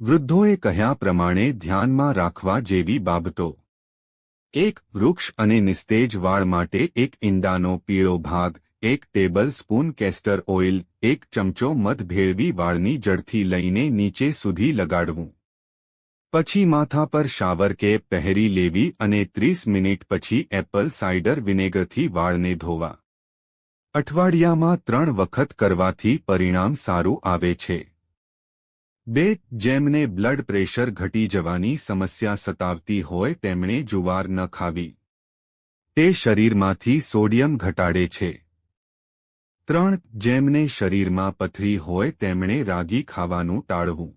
વૃદ્ધોએ કહ્યા પ્રમાણે ધ્યાનમાં રાખવા જેવી બાબતો. એક વૃક્ષ અને નિસ્તેજ વાળ માટે એક ઈંડાનો પીળો ભાગ, એક ટેબલ સ્પૂન કેસ્ટર ઓઇલ, એક ચમચો મધ ભેળવી વાળની જડથી લઈને નીચે સુધી લગાડવું. પછી માથા પર શાવર કેપ પહેરી લેવી અને ત્રીસ મિનિટ પછી એપલ સાઇડર વિનેગરથી વાળને ધોવા. અઠવાડિયામાં ત્રણ વખત કરવાથી પરિણામ સારું આવે છે. બે, જેમને બ્લડ પ્રેશર ઘટી જવાની સમસ્યા સતાવતી હોય તેમણે જુવાર ન ખાવી. તે શરીરમાંથી સોડિયમ ઘટાડે છે. ત્રણ, જેમને શરીરમાં પથરી હોય તેમણે રાગી ખાવાનું ટાળવું.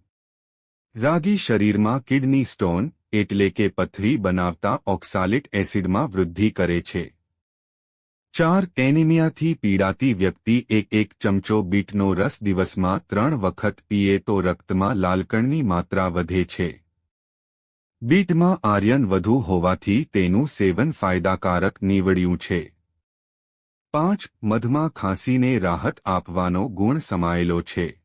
રાગી શરીરમાં કિડની સ્ટોન, એટલે કે પથરી બનાવતા ઓક્સાલિક એસિડમાં વૃદ્ધિ કરે છે. ચાર એનિમિયાથી પીડાતી વ્યક્તિ એક એક ચમચો બીટનો રસ દિવસમાં ત્રણ વખત પીએ તો રક્તમાં લાલકણની માત્રા વધે છે. બીટમાં આર્યન વધુ હોવાથી તેનું સેવન ફાયદાકારક નીવડ્યું છે. પાંચ, મધમાં ખાંસીને રાહત આપવાનો ગુણ સમાયેલો છે.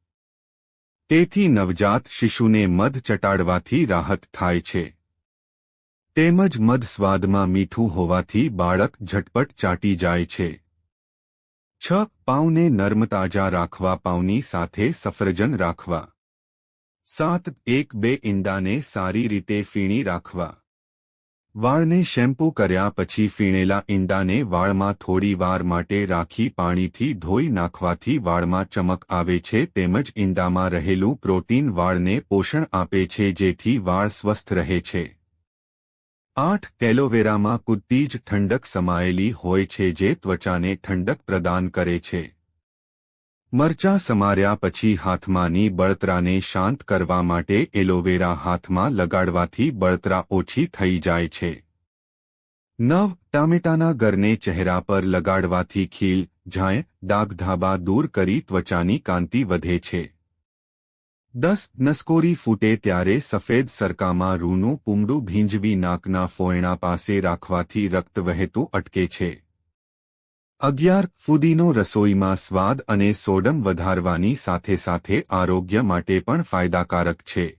તેથી નવજાત શિશુને મધ ચટાડવાથી રાહત થાય છે. તેમજ મધ સ્વાદમાં મીઠું હોવાથી બાળક ઝટપટ ચાટી જાય છે. છ, પાઉને નર્મ તાજા રાખવા, પાઉની સાથે સફરજન રાખવા. સાત, એક, બે ઈંડાને સારી રીતે ફીણી રાખવા. વાળને શેમ્પૂ કર્યા પછી ફીણેલા ઈંડાને વાળમાં થોડી વાર માટે રાખી પાણીથી ધોઈ નાખવાથી વાળમાં ચમક આવે છે, તેમજ ઈંડામાં રહેલું પ્રોટીન વાળને પોષણ આપે છે, જેથી વાળ સ્વસ્થ રહે છે. આઠ એલોવેરામાં કુદ્દી જ ઠંડક સમાયેલી હોય છે જે ત્વચાને ઠંડક પ્રદાન કરે છે. મરચાં સમાર્યા પછી હાથમાંની બળતરાને શાંત કરવા માટે એલોવેરા હાથમાં લગાડવાથી બળતરા ઓછી થઈ જાય છે. નવ, ટામેટાના ગરને ચહેરા પર લગાડવાથી ખીલ, ઝાય, દાગધાબા દૂર કરી ત્વચાની કાંતિ વધે છે. દસ નસકોરી ફૂટે ત્યારે સફેદ સરકામાં રૂનું પૂમડું ભીંજવી નાકના ફોયણા પાસે રાખવાથી રક્ત વહેતું અટકે છે. અગિયાર ફુદીનો રસોઈમાં સ્વાદ અને સોડમ વધારવાની સાથે સાથે આરોગ્ય માટે પણ ફાયદાકારક છે.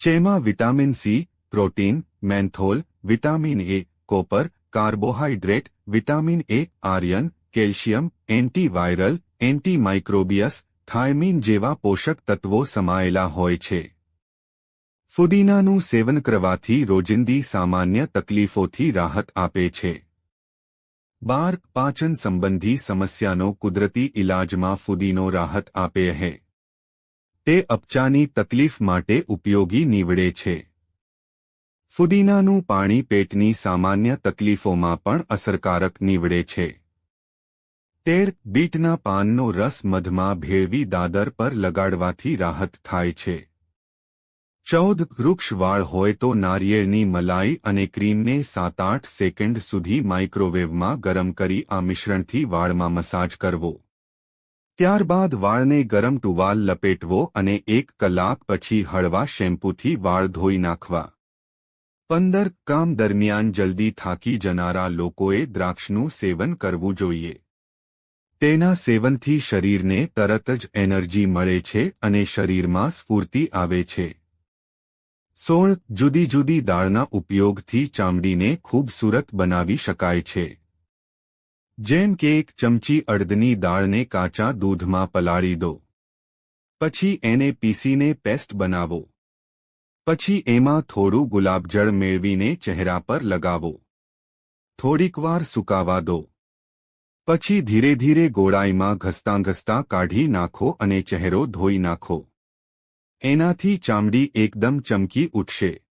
જેમાં vitamin C, protein, menthol, vitamin A, copper, carbohydrate, vitamin A, iron, calcium, antiviral, antimicrobials thiamine જેવા પોષક તત્વો સમાયેલા હોય છે. ફુદીનાનું સેવન કરવાથી રોજિંદી સામાન્ય તકલીફોથી રાહત આપે છે. બાર પાચન સંબંધી સમસ્યાનો કુદરતી ઇલાજમાં ફુદીનો રાહત આપે છે તે અપચાની તકલીફ માટે ઉપયોગી નીવડે છે. ફુદીનાનું પાણી પેટની સામાન્ય તકલીફોમાં પણ અસરકારક નીવડે છે. તેર બીટના પાનનો રસ મધમાં ભેળવી દાદર પર લગાડવાથી રાહત થાય છે. ચૌદ વૃક્ષ વાળ હોય તો નારિયેળની મલાઈ અને ક્રીમને સાત આઠ સેકન્ડ સુધી માઇક્રોવેવમાં ગરમ કરી આ મિશ્રણથી વાળમાં મસાજ કરવો. ત્યારબાદ વાળને ગરમ ટુવાલ લપેટવો અને એક કલાક પછી હળવા શેમ્પૂથી વાળ ધોઈ નાખવા. પંદર કામ દરમિયાન જલ્દી થાકી જનારા લોકોએ દ્રાક્ષનું સેવન કરવું જોઈએ. તેના સેવનથી શરીરને તરત જ એનર્જી મળે છે અને શરીરમાં સ્ફૂર્તિ આવે છે. સોળ જુદી જુદી દાળના ઉપયોગથી ચામડીને ખૂબસૂરત બનાવી શકાય છે. જેમ કે એક ચમચી અડદની દાળને કાચા દૂધમાં પલાળી દો. પછી એને પીસીને પેસ્ટ બનાવો. પછી એમાં થોડું ગુલાબજળ મેળવીને ચહેરા પર લગાવો. થોડીકવાર સુકાવા દો. પછી ધીરે ધીરે ગોળાઈમાં ઘસતાં ઘસતાં કાઢી નાખો અને ચહેરો ધોઈ નાખો. એનાથી ચામડી એકદમ ચમકી ઉઠશે.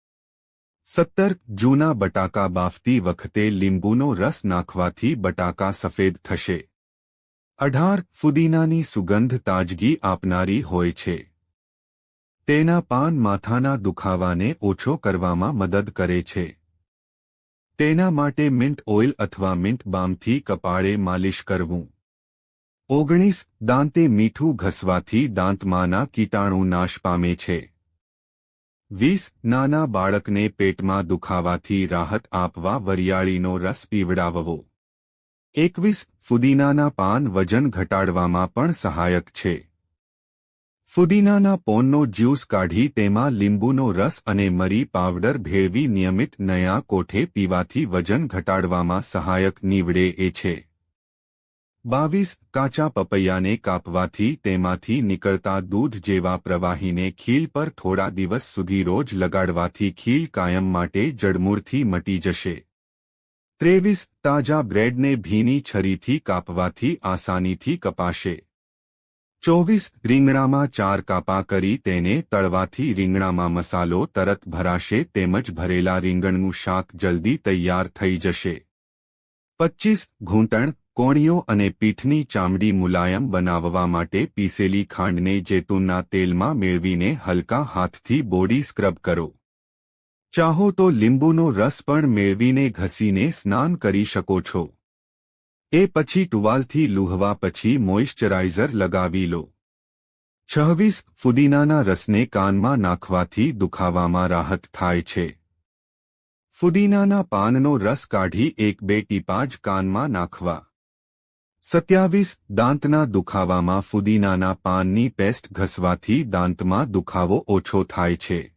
સત્તર, જૂના બટાકા બાફતી વખતે લીંબુનો રસ નાખવાથી બટાકા સફેદ થશે. અઢાર, ફુદીનાની સુગંધ તાજગી આપનારી હોય છે. તેના પાન માથાના દુખાવાને ઓછો કરવામાં મદદ કરે છે. તેના માટે મિન્ટ ઓઇલ અથવા મિન્ટ બામથી કપાળે માલિશ કરવું. ઓગણીસ, દાંતે મીઠું ઘસવાથી દાંતમાંના કીટાણુ નાશ પામે છે. વીસ, નાના બાળકને પેટમાં દુખાવાથી રાહત આપવા વરિયાળીનો રસ પીવડાવવો. એકવીસ, ફુદીનાના પાન વજન ઘટાડવામાં પણ સહાયક છે. ફુદીનાના પોનનો જ્યુસ કાઢી તેમાં લીંબુનો રસ અને મરી પાવડર ભેળવી નિયમિત નયા કોઠે પીવાથી વજન ઘટાડવામાં સહાયક નીવડે એ છે. બાવીસ કાચા પપૈયાને કાપવાથી તેમાંથી નીકળતા દૂધ જેવા પ્રવાહીને ખીલ પર થોડા દિવસ સુધી રોજ લગાડવાથી ખીલ કાયમ માટે જડમૂળથી મટી જશે. ત્રેવીસ તાજા બ્રેડને ભીની છરીથી કાપવાથી આસાનીથી કપાશે. ચોવીસ રીંગણામાં ચાર કાપા કરી તેને તળવાથી રીંગણામાં મસાલો તરત ભરાશે તેમજ ભરેલા રીંગણનું શાક જલ્દી તૈયાર થઈ જશે. પચ્ચીસ ઘૂંટણ કોણીઓ અને પીઠની ચામડી મુલાયમ બનાવવા માટે પીસેલી ખાંડને જેતુનના તેલમાં મેળવીને હલકા હાથથી બોડી સ્ક્રબ કરો. ચાહો તો લીંબુનો રસ પણ મેળવીને ઘસીને સ્નાન કરી શકો છો. એ પછી ટુવાલથી લુહવા પછી મોઇશ્ચરાઇઝર લગાવી લો. છવ્વીસ ફુદીનાના રસને કાનમાં નાખવાથી દુખાવામાં રાહત થાય છે. ફુદીનાના પાનનો રસ કાઢી એક બે ટીપા જ કાનમાં નાખવા. સત્યાવીસ દાંતના દુખાવામાં ફુદીનાના પાનની પેસ્ટ ઘસવાથી દાંતમાં દુખાવો ઓછો થાય છે.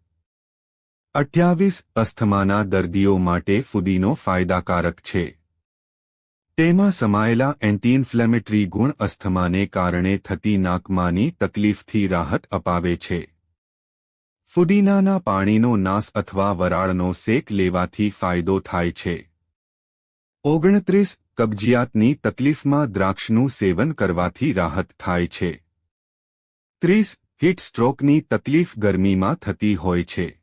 અઠ્યાવીસ અસ્થમાના દર્દીઓ માટે ફુદીનો ફાયદાકારક છે. તેમાં સમાયેલા એન્ટી ઇન્ફ્લેમેટરી ગુણ અસ્થમાને કારણે થતી નાકમાની તકલીફથી રાહત અપાવે છે. ફુદીનાના પાણીનો નાશ અથવા વરાળનો શેક લેવાથી ફાયદો થાય છે. ઓગણત્રીસ કબજિયાતની તકલીફમાં દ્રાક્ષનું સેવન કરવાથી રાહત થાય છે. ત્રીસ હીટ સ્ટ્રોકની તકલીફ ગરમીમાં થતી હોય છે.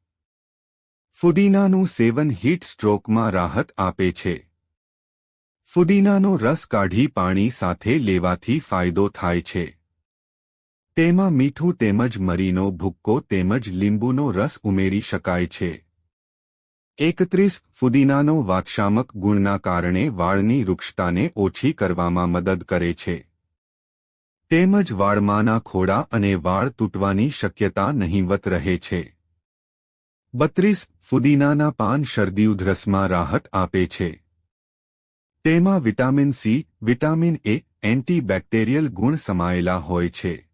ફુદીનાનું સેવન હીટ સ્ટ્રોકમાં રાહત આપે છે. ફુદીનાનો રસ કાઢી પાણી સાથે લેવાથી ફાયદો થાય છે. તેમાં મીઠું તેમજ મરીનો ભુક્કો તેમજ લીંબુનો રસ ઉમેરી શકાય છે. એકત્રીસ, ફુદીનાનો વાક્ષામક ગુણના કારણે વાળની વૃક્ષતાને ઓછી કરવામાં મદદ કરે છે. તેમજ વાળમાંના ખોડા અને વાળ તૂટવાની શક્યતા નહીવત રહે છે. બત્રીસ, ફુદીનાના પાન શરદી ઉધરસમાં રાહત આપે છે. તેમાં vitamin C, vitamin A, antibacterial ગુણ સમાયેલા હોય છે.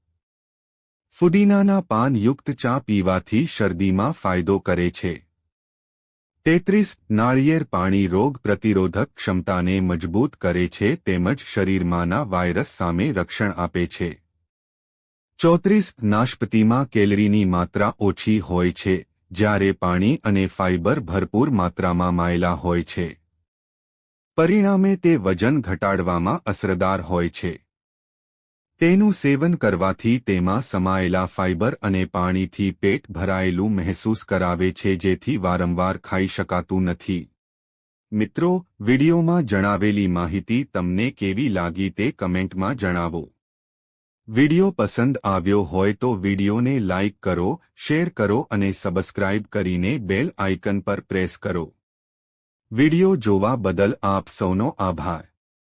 ફુદીનાના પાનયુક્ત ચા પીવાથી શરદીમાં ફાયદો કરે છે. તેત્રીસ, નાળિયેર પાણી રોગ પ્રતિરોધક ક્ષમતાને મજબૂત કરે છે તેમજ શરીરમાંના વાયરસ સામે રક્ષણ આપે છે. ચોત્રીસ, નાશપતિમાં કેલરીની માત્રા ઓછી હોય છે, જ્યારે પાણી અને ફાઇબર ભરપૂર માત્રામાં માયેલા હોય છે. પરિણામે તે વજન ઘટાડવામાં અસરદાર હોય છે. તેનું સેવન કરવાથી તેમાં સમાયેલા ફાઇબર અને પાણીથી પેટ ભરાયેલું મહેસૂસ કરાવે છે, જેથી વારંવાર ખાઈ શકાતું નથી. મિત્રો, વિડિયોમાં જણાવેલી માહિતી તમને કેવી લાગી તે કમેન્ટમાં જણાવો. વીડિયો પસંદ આવ્યો હોય તો વિડિયોને લાઇક કરો, શેર કરો અને સબસ્ક્રાઇબ કરીને બેલ આઇકન પર પ્રેસ કરો. વિડિયો જોવા બદલ આપ સૌનો આભાર.